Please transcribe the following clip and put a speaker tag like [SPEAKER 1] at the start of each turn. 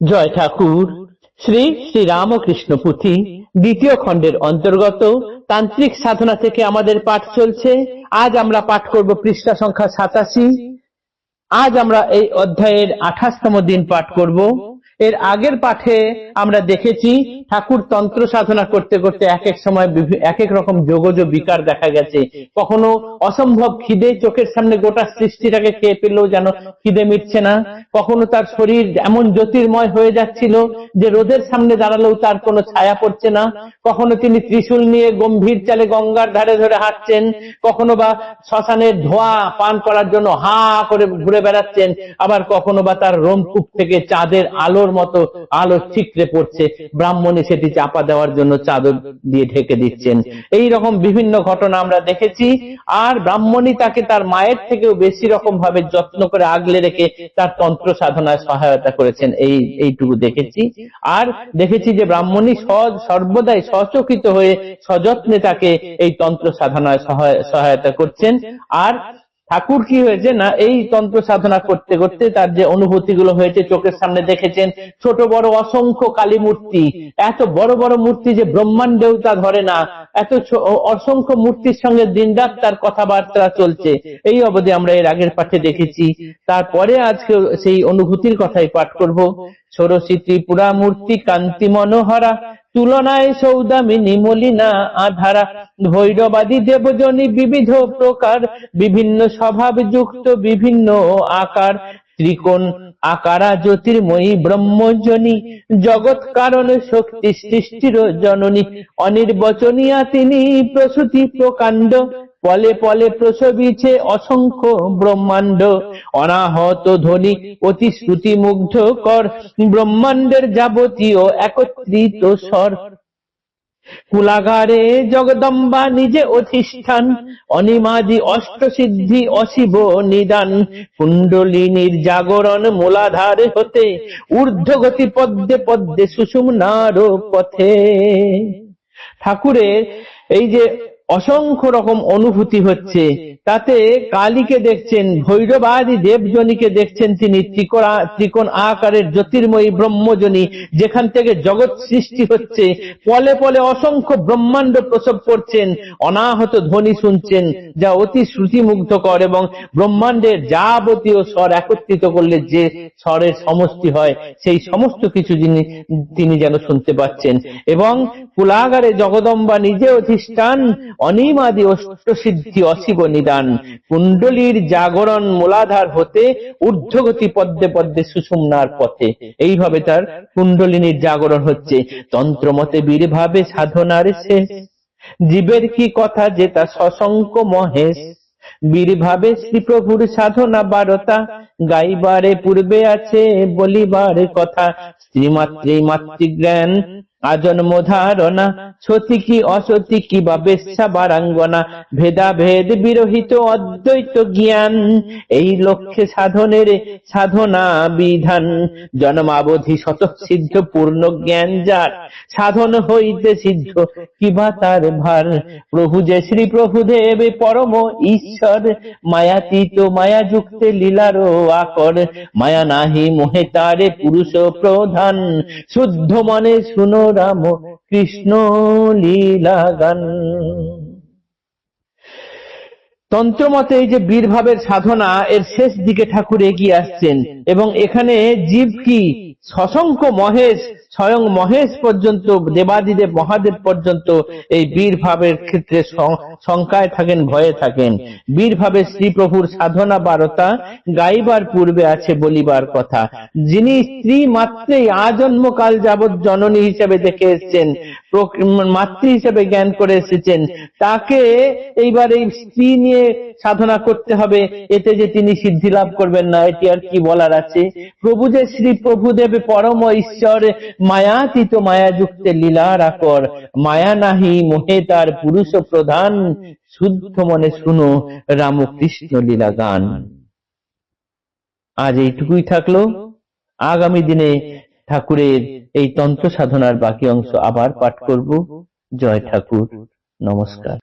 [SPEAKER 1] জয় ঠাকুর। শ্রী শ্রী রামকৃষ্ণ পুঁথি দ্বিতীয় খণ্ডের অন্তর্গত তান্ত্রিক সাধনা থেকে আমাদের পাঠ চলছে। আজ আমরা পাঠ করব পৃষ্ঠা সংখ্যা সাতাশি। আজ আমরা এই অধ্যায়ের আঠাশতম দিন পাঠ করব। এর আগের পাঠে আমরা দেখেছি ঠাকুর তন্ত্র সাধনা করতে করতে এক এক সময় এক এক রকম যোগজ বিকার দেখা গেছে। কখনো অসম্ভব খিদে চোখের সামনে গোটা সৃষ্টিটাকে খেয়ে পেলেও যেন খিদে মিটছে না। কখনো তার শরীর এমন জ্যোতির্ময় হয়ে যাচ্ছিল যে রোদের সামনে দাঁড়ালেও তার কোনো ছায়া পড়ছে না। কখনো তিনি ত্রিশূল নিয়ে গম্ভীর চালে গঙ্গার ধারে ধরে হাঁটছেন। কখনো বা শ্মশানের ধোঁয়া পান করার জন্য হা করে ঘুরে বেড়াচ্ছেন। আবার কখনো বা তার রোমকূপ থেকে চাঁদের আলোর মতো আলো ঠিকরে পড়ছে, ব্রাহ্মণী সেটি চাপা দেওয়ার জন্য চাদর দিয়ে ঢেকে দিচ্ছেন। এই রকম বিভিন্ন ঘটনা আমরা দেখেছি, আর ব্রাহ্মণী তাকে তার মায়ের থেকেও বেশি রকম ভাবে যত্ন করে আগলে রেখে তার তন্ত্র সাধনায় সহায়তা করেছেন। এই, এইটুকু দেখেছি। আর দেখেছি যে ব্রাহ্মণী সর্বদাই সচকিত হয়ে সযত্নে তাকে এই তন্ত্র সাধনায় সহায়- সহায়তা করছেন। আর ঠাকুর কি হয়েছে না এই তন্ত্র সাধনা করতে করতে তার যে অনুভূতি গুলো হয়েছে, চোখের সামনে দেখেছেন, ছোট বড় অসংখ্য কালী মূর্তি, এত বড় বড় মূর্তি যে ব্রহ্মাণ্ডেও তা ধরে না, এত অসংখ্য মূর্তির সঙ্গে দিনরাত তার কথাবার্তা চলছে, এই অবধি আমরা এর আগের পাঠে দেখেছি। তারপরে আজকে সেই অনুভূতির কথাই পাঠ করব। ষোড়শী ত্রিপুরা মূর্তি কান্তি মনোহরা তুলনায় সৌদামিনী মলিনা, আধারা, ভৈরবাদী দেবজনী বিবিধ প্রকার, বিভিন্ন স্বভাব যুক্ত বিভিন্ন আকার, ত্রিকোণ আকারা জ্যোতির্ময়ী, ব্রহ্মজনী জগৎ কারণ শক্তি সৃষ্টির জননী, অনির্বচনীয়া তিনি প্রসূতি প্রকাণ্ড পলে পলে প্রসবিছে অসংখ্য ব্রহ্মাণ্ড। অনাহত ধ্বনি অতি শ্রুতি মুগ্ধ কর। ব্রহ্মাণ্ডের যাবতীয় একত্রিত স্বর। কুলাগারে জগদম্বা নিজে অধিষ্ঠান। অনিমাদি অষ্টসিদ্ধি অশিব নিদান। কুণ্ডলিনীর জাগরণ মূলাধার হতে। ঊর্ধ্বগতি পদ্মে পদ্মে সুষুম্নার পথে ঠাকুরের এই যে অসংখ্য রকম অনুভূতি হচ্ছে। তাতে কালীকে দেখছেন, ভৈরবাদী দেবজনীকে দেখছেন তিনি ত্রিকোণা, ত্রিকোণ আকারের জ্যোতির্ময়ী ব্রহ্মজনী, যেখান থেকে জগৎ সৃষ্টি হচ্ছে। পলে পলে অসংখ্য ব্রহ্মাণ্ড প্রসব করছেন, অনাহত ধ্বনি শুনছেন, যা অতি শ্রুতিমুগ্ধকর এবং ব্রহ্মাণ্ডের যাবতীয় স্বর একত্রিত করলে যে স্বরের সমষ্টি হয়, সেই সমস্ত কিছু যিনি, তিনি যেন শুনতে পাচ্ছেন। এবং কুলাগারে জগদম্বা নিজে অধিষ্ঠান অনিমাদি অষ্টসিদ্ধি অশিব নিদান। কুণ্ডলীর জাগরণ মূলাধার হতে ঊর্ধ্বগতি পদ্মে পদ্মে সুষুম্নার পথে। এইভাবে তার কুণ্ডলিনীর জাগরণ হচ্ছে। তন্ত্রমতে বীরভাবে সাধনার শেষ। জীবের কি কথা যে তা শশঙ্ক মহেশ। বীরভাবে শ্রীপ্রভুর সাধনা বারতা। গাইবারে পূর্বে আছে বলিবার কথা। স্ত্রীমাতৃ মাতৃজ্ঞান। আজন্ম ধারণা সতী কি অসতী কি বা বেশ্যা বারাঙ্গনা ভেদাভেদ বিরহিত অদ্বৈত জ্ঞান, এই লক্ষ্যে সাধনের সাধনা বিধান। জন্মাবধি সিদ্ধ পূর্ণ জ্ঞান যার, সাধন হইতে সিদ্ধ কিবা তার ভার? প্রভু যে শ্রী প্রভু দেব, পরম ঈশ্বর, মায়াতীত মায়া যুক্তে লীলার আকর। মায়া নাহি মোহে তারে পুরুষ প্রধান, শুদ্ধ মনে শুনো রাম কৃষ্ণ লীলা গান তন্ত্রমতে এই যে বীরভাবের সাধনা, এর শেষ দিকে ঠাকুর এগিয়ে আসছেন। এবং এখানে জীব কি? সশঙ্ক মহেশ স্বয়ং মহেশ পর্যন্ত, দেবাদিদেব মহাদেব পর্যন্ত এই বীরভাবের ক্ষেত্রে শঙ্কায় থাকেন, ভয়ে থাকেন। বীরভাবে শ্রীপ্রভুর সাধনা বারতা গাইবার পূর্বে আছে বলিবার কথা। যিনি স্ত্রী মাত্রেই আজন্মকাল যাবৎ জননী হিসেবে দেখে এসেছেন মাতৃ হিসেবে জ্ঞান করে এসেছেন, তাকে এইবার এই স্ত্রী নিয়ে সাধনা করতে হবে। এতে যে তিনি সিদ্ধি লাভ করবেন না, এটি আর কি বলার আছে? প্রভু যে শ্রী প্রভুদেব পরম ঈশ্বর মায়াতীত মায়া যুক্তে লীলার আকর। মায়া নাহি, মোহে তার পুরুষ প্রধান। শুদ্ধ মনে শুনো রামকৃষ্ণ লীলা গান। আজ এইটুকুই থাকল। আগামী দিনে ঠাকুরের এই তন্ত্র সাধনার বাকি অংশ আবার পাঠ করব। জয় ঠাকুর। নমস্কার।